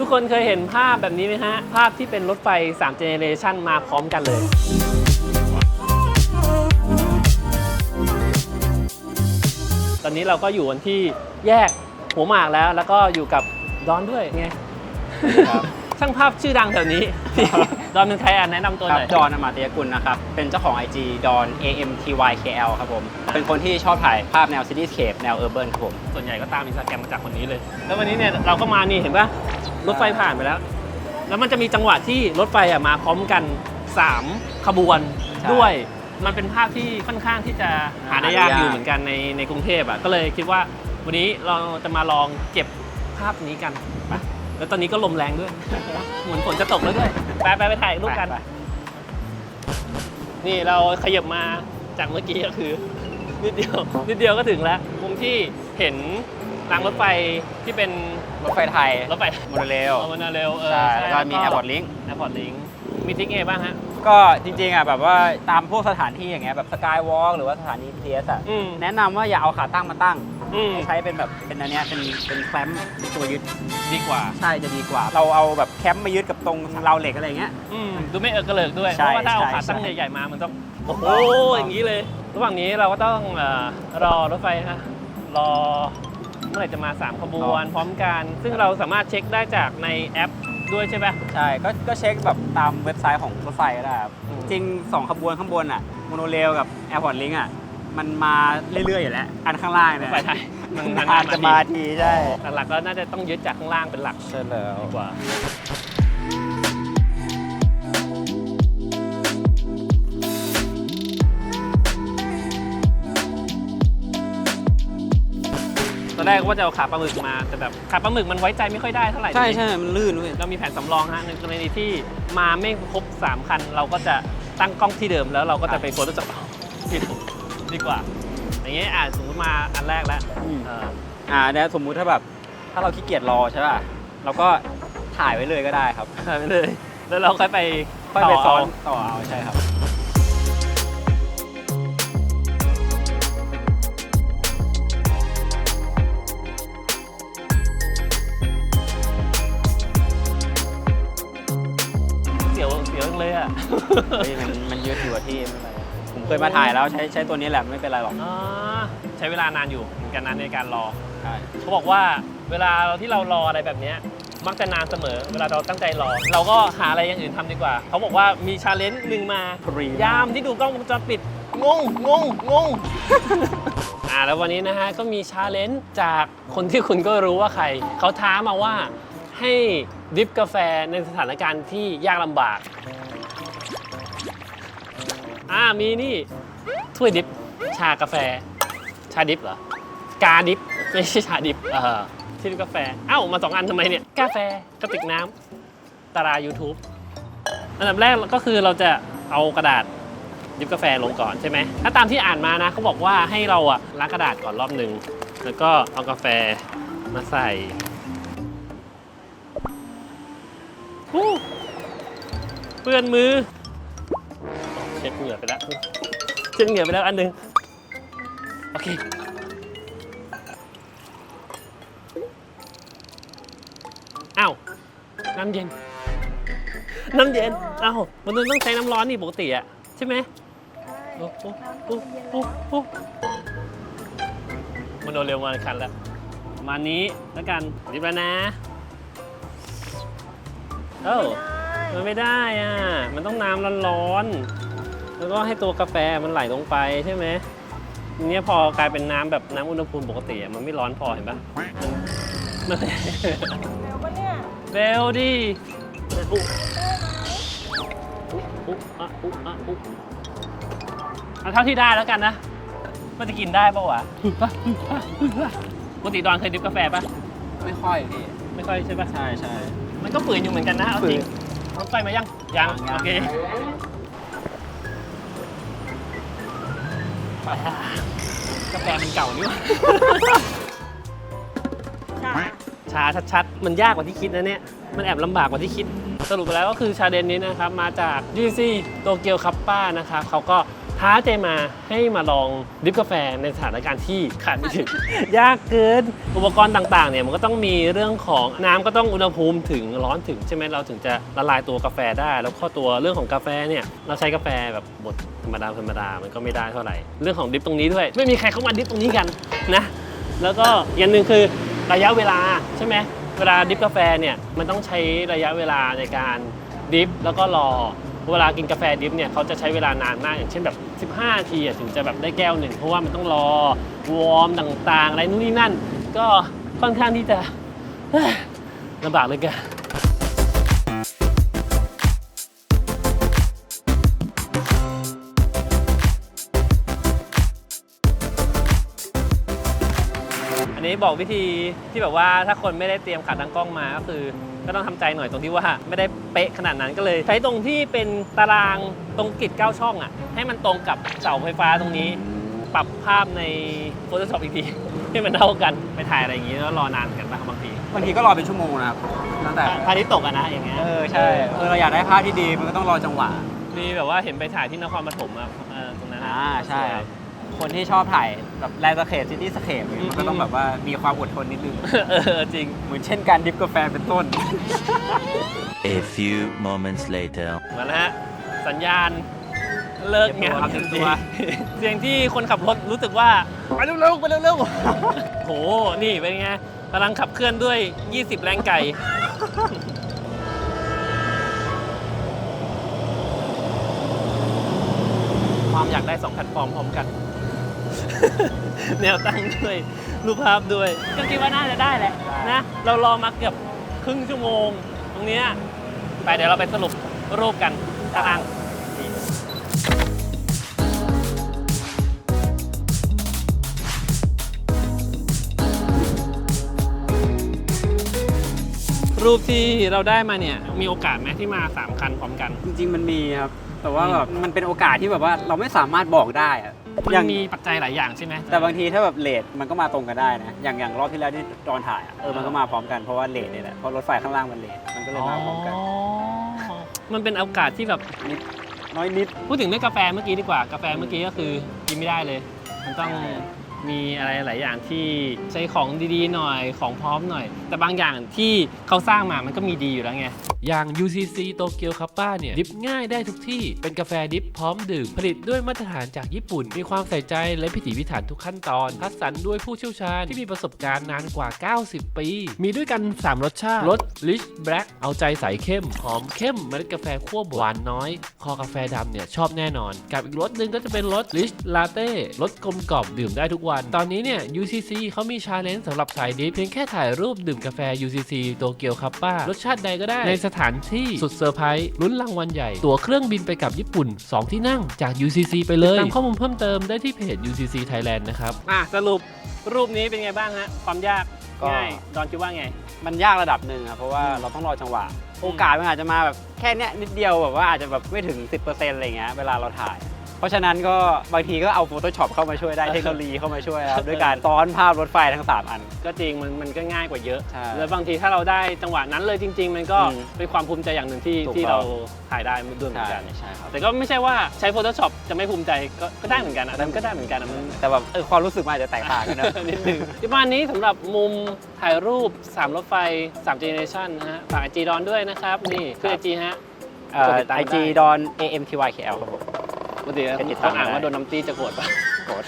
ทุกคนเคยเห็นภาพแบบนี้ไหมฮะ ภาพที่เป็นรถไฟ3 Generation มาพร้อมกันเลย ตอนนี้เราก็อยู่กันที่แยกหัวหมากแล้ว แล้วก็อยู่กับดอนด้วยไง ครับ ช่างภาพชื่อดังแถวนี้ ดอนเป็นใครอะแนะนำตัวคหรับน่อยดอนอมาตยกุลนะครับ เป็นเจ้าของ IG ดอน AMTYKL ครับผม เป็นคนที่ชอบถ่ายภาพแนวซิตี้สเคปแนวเออร์เบิร์นครับผม ส่วนใหญ่ก็ตามอินสตาแกรมมาจากคนนี้เลย แล้ววันนี้เนี่ยเราก็มานี่เห็นปะรถไฟผ่านไปแล้ว แล้วมันจะมีจังหวะที่รถไฟอะมาพร้อมกัน 3 ขบวนใช่ด้วย มันเป็นภาพที่ค่อนข้างที่จะหาได้ยากหาได้ยาก อยู่เหมือนกันในในกรุงเทพอะ ก็เลยคิดว่าวันนี้เราจะมาลองเก็บภาพนี้กันไป แล้วตอนนี้ก็ลมแรงด้วย เหมือนฝนจะตกแล้วด้วย ไปไปไปถ่ายรูปกันไปนี่เราขยับมาจากเมื่อกี้ก็คือ นิดเดียว นิดเดียวก็ถึงแล้วมุมที่เห็นรางรถไฟที่เป็นรถไฟไทยรถไฟโมโนเรลเอามาเร็วเออใช่แล้วก็มี Airport Link แอร์พอร์ตลิงมีทิกเอบ้างฮะ ก็จริงๆอะแบบว่าตามพวกสถานที่อย่างเงี้ยแบบสกายวอล์กหรือว่าสถานี BTS อะอืม แนะนำว่าอย่าเอาขาตั้งมาตั้ง อืมให้ใช้เป็นแบบเป็นอันเนี้ยเป็นเป็นแคมป์ตัวยึดดีกว่า ใช่จะดีกว่า เราเอาแบบแคมป์มายึดกับตรงราวเหล็กอะไรอย่างเงี้ย อืมดูไม่เออกระเลิกด้วย เพใช่ราะว่าถ้าเอาใช่ขาตั้งใช่ ใหญ่ๆมา มันต้อง โอ้โหถูกต้องอย่างนี้เลย ระหว่างนี้เราก็ต้องเอ่อรอรถไฟฮะรอเมื่อไหร่จะมา 3 ขบวน พร้อมกัน ซึ่งเราสามารถเช็คได้จากในแอปด้วยใช่ปะใช่ก็ก็เช็คแบบตามเว็บไซต์ของรถไฟก็ได้ครับอืม จริงสองขบวนข้างบนอะโมโนเรลกับแอร์พอร์ตลิงอะ มันมาเรื่อยๆอยู่แล้ว อันข้างล่างรเนี่ถยไฟไทยมันนานานๆๆจะมามาทีทีใช่หลักๆก็น่าจะต้องยึดจากข้างล่างเป็นหลักใช่แล้วดีกว่าตอนแรกว่าจะเอาขาปลาหมึกมาแต่แบบขาปลาหมึกมันไว้ใจไม่ค่อยได้เท่าไหร่ใช่ใช่มันลื่นด้วยเรามีแผนสำรองฮะในกรณีที่มาไม่ครบ3คัน เราก็จะตั้งกล้องที่เดิมแล้วเราก็จะไปโฟโต้จับที่เดิม ดีกว่า อย่างเงี้ยอะสมมติมาอันแรกแล้วอืม เอออ่าเนี่ยสมมุติถ้าแบบถ้าเราขี้เกียจรอใช่ป่ะเราก็ถ่ายไว้เลยก็ได้ครับหายไปเลย แล้วเราค่อยไปค่อยไปต่ซ้อนเาต่อเอาใช่ครับ เสียวเสียวจังเลยอะ เฮ้ยมันมันยืดอยู่กับที่ไม่เป็นไร ผมเคยมาถ่ายแล้วใช้ใช้ตัวนี้แหละไม่เป็นไรหรอกอ่าใช้เวลานานอยู่เหมือนกันนะในการรอ ใช่เขาบอกว่าเวลาที่เรารออะไรแบบเนี้ยมักจะนานเสมอ เวลาเราตั้งใจรอ เราก็หาอะไรอย่างอื่นทำดีกว่า เขาบอกว่ามีชาเลนจ์หนึ่งมา ฟรียามที่ดูกล้องวงจรปิด งง งง งง อ่าแล้ววันนี้นะฮะ ก็มีชาเลนจ์จากคนที่คุณก็รู้ว่าใคร เขาท้ามาว่าให้ดริฟกาแฟในสถานการณ์ที่ยากลำบาก อ่ามีนี่ถ้วยดิฟชากาแฟ ชาดิฟเหรอ กาดิฟไม่ใช่ชาดิฟเออที่ดิฟกาแฟ เอ้ามาสองอันทำไมเนี่ย กาแฟกระติกน้ำตารา YouTube อันดับแรกก็คือเราจะเอากระดาษดิบกาแฟลงก่อนใช่ไหม ถ้าตามที่อ่านมานะเขาบอกว่าให้เราอะล้างกระดาษก่อนรอบหนึ่ง แล้วก็เอากาแฟมาใส่เปื้อนมือ ช็ดเหงื่อไปแล้วเช็ดเหงื่อไปแล้วอันหนึ่งโอเคอ้าวน้ำเย็น น้ำเย็นเอ้ามันต้องใช้น้ำร้อนนี่ปกติอะใช่ไหมโอ้โอ้โอ้โอ้โอ้มันโดนเร็วมาคันแล้วประมาณนี้แล้วกันรีบแล้วนะเอ้ามันไม่ได้อะ มันต้องน้ำร้อนๆ แล้วก็ให้ตัวกาแฟมันไหลลงไปใช่ไหมทีเนี้ยพอกลายเป็นน้ำแบบน้ำอุณหภูมิปกติอะมันไม่ร้อนพอเห็นปะมันมันเร็วดิอุ๊อุ๊อะอุ๊อะอุ๊เอาเท่าที่ได้แล้วกันนะ มันจะกินได้ปะวะปกติดอนเคยดริบกาแฟปะไม่ค่อยพี่ไม่ค่อยใช่ปะใช่ใช่ มันก็ฝืนอยู่เหมือนกันนะ เอาจริงรถไฟมายัง ยังยังโอเค กาแฟมันเก่านี่หว่าชาชัดๆ มันยากกว่าที่คิดนะเนี่ย มันแอบลำบากกว่าที่คิด สรุปไปแล้วก็คือชาเดนนี้นะครับ มาจาก UC โตเกียวคัปป้านะครับเขาก็ ท้าเจมาให้มาลองดริฟกาแฟในสถานการณ์ที่ขาดไม่ถึง ยากเกินอุปกรณ์ต่างๆเนี่ยมันก็ต้องมีเรื่องของน้ำก็ต้องอุณหภูมิถึงร้อนถึงใช่ไหมเราถึงจะละลายตัวกาแฟได้ แล้วข้อตัวเรื่องของกาแฟเนี่ยเราใช้กาแฟแบบบดธรรมดาธรรมดามันก็ไม่ได้เท่าไหร่ เรื่องของดริฟตรงนี้ด้วย ไม่มีใครเข้ามาดริฟตรงนี้กันนะแล้วก็อย่างหนึ่งคือระยะเวลาใช่ไหมเวลาดริฟกาแฟเนี่ยมันต้องใช้ระยะเวลาในการดริฟแล้วก็รอ เวลากินกาแฟดิฟเนี่ยเขาจะใช้เวลานานมากอย่างเช่นแบบ 15นาทีถึงจะแบบได้แก้วหนึ่งเพราะว่ามันต้องรอวอร์มต่างๆ อะไรนู่นนี่นั่น ก็ค่อนข้างที่จะลำบากเลยแกนอันนี้บอกวิธีที่แบบว่าถ้าคนไม่ได้เตรียมขาตั้งกล้องมาก็คือ ก็ต้องทำใจหน่อยตรงที่ว่าไม่ได้เป๊ะขนาดนั้นก็เลย ใช้ตรงที่เป็นตารางตรงกริด9ช่องอะ ให้มันตรงกับเสาไฟฟ้าตรงนี้ ปรับภาพใน Photoshop อีกทีให้มันเท่ากันไปถ่ายอะไรอย่างงี้แล้วรอนานเหมือนกันป่ะบางทีบางทีก็รอเป็นชั่วโมงนะครับตั้งแต่พระอาทิตย์ตกอะนะอย่างเงี้ยเออใช่เออเราอยากได้ภาพที่ดีมันก็ต้องรอจังหวะมีแบบว่าเห็นไปถ่ายที่นครปฐมอะเออตรงนั้นอะอ่าใช่สวย คนที่ชอบถ่ายแบบแลนด์สเคปซิตี้สเคปมันก็ต้องแบบว่ามีความอดทนนิดนึง เออจริง เหมือนเช่นการดริฟกาแฟเป็นต้น A few moments later. มาแล้วฮะสัญญาณเลิกงานเตรียมตัว เสียงที่คนขับรถรู้สึกว่าไปเร็วๆไปเร็วๆโหนี่เป็นไงพลังขับเคลื่อนด้วย 20 แรงไก่ ความอยากได้ 2 แพลตฟอร์มพร้อมกัน แนวตั้งด้วยรูปภาพด้วยก็คิดว่าน่าจะได้แหละนะ เรารอมาเกือบครึ่งชั่วโมง ตรงเนี้ยไปเดี๋ยวเราไปสรุปรูปกันตารางนี่รูปที่เราได้มาเนี่ยมีโอกาสไหมที่มา 3 คันพร้อมกัน จริงๆ มันมีครับ แต่ว่าแบบมันเป็นโอกาสที่แบบว่าเราไม่สามารถบอกได้อะ มัอย่าง นมีปัจจัยหลายอย่างใช่ไหมแต่บางทีถ้าแบบเลทมันก็มาตรงกันได้นะ อย่างอย่างรอบที่แล้วที่ดอนถ่ายอะเออมันก็มาพร้อมกันเพราะว่าเลทนี่แหละ เพราะรถไฟข้างล่างมันเลทมันก็เลยมาพร้อมกันอ๋อมันเป็นโอกาสที่แบบ นิดน้อยนิด พูดถึงเรื่องกาแฟเมื่อกี้ดีกว่า กาแฟเมื่อกี้ก็คือกินไม่ได้เลย มันต้อง มีอะไรหลายอย่างที่ใช้ของดีๆหน่อยของพร้อมหน่อย แต่บางอย่างที่เขาสร้างมามันก็มีดีอยู่แล้วไง อย่าง UCC โตเกียวคัปป้าเนี่ย ดิฟง่ายได้ทุกที่เป็นกาแฟดิฟพร้อมดื่ม ผลิตด้วยมาตรฐานจากญี่ปุ่น มีความใส่ใจและพิถีพิถันทุกขั้นตอน คัดสรรด้วยผู้เชี่ยวชาญที่มีประสบการณ์นานกว่า 90 ปี มีด้วยกัน 3 รสชาติรส Rich Black เอาใจใส่เข้มหอมเข้มเมล็ดกาแฟคั่วบวหวานน้อย คอกาแฟดำเนี่ยชอบแน่นอน กับอีกรสหนึ่งก็จะเป็นรส Rich Latte รสกลมกล่อมดื่มได้ทุกวัน ตอนนี้เนี่ย UCC เขามีชาเลนจ์สำหรับสายดิฟเพียงแค่ถ่ายรูปดื่มกาแฟ UCC โตเกียวคัปป้ารสชาติใดก็ได้ ในสถานที่สุดเซอร์ไพรส์ลุ้นรางวัลใหญ่ ตั๋วเครื่องบินไปกับญี่ปุ่น 2 ที่นั่งจาก UCC ไปเลยตามข้อมูลเพิ่มเติมได้ที่เพจ UCC Thailand นะครับอะสรุปรูปนี้เป็นไงบ้างฮะความยากก็ ง่ายดอนคิดว่าไง มันยากระดับหนึ่งอะเพราะว่าเราต้องรอจังหวะ โอกาสมันอาจจะมาแบบแค่เนี้ยนิดเดียวแบบว่าอาจจะแบบไม่ถึง 10%อะไรเงี้ยเวลาเราถ่าย เพราะฉะนั้นก็บางทีก็เอา Photoshop เข้ามาช่วยได้เทคโนโลยีเข้ามาช่วยครับด้วยการซ้อนภาพรถไฟทั้ง 3 อัน ก็จริงมันมันก็ง่ายกว่าเยอะ ใช่แล้วบางทีถ้าเราได้จังหวะนั้นเลยจริง ๆ มันก็อืมเป็นความภูมิใจอย่างหนึ่งที่ถูกที่ต้เราอง ถ่ายได้ด้วยเหมือนกัน ใช่ครับ แต่ก็ไม่ใช่ว่าใช้ Photoshop จะไม่ภูมิใจก็ก็ได้เหมือนกันอะมันก็ได้เหมือนกันอะมัน แต่แบบเออความรู้สึกมันอาจจะแตกต่างกันนะ นิดนึงที่บ้านนี้สำหรับมุมถ่ายรูป 3 รถไฟ3 Generation นะฮะฝากไอจีดอนด้วยนะครับ นี่คือไอจีฮะ กดติดตามไอจีได้ดอน AMTYKL ครับผม ปกติติดคนอ่านว่าโดนน้ำตีจะโกรธปะโกรธ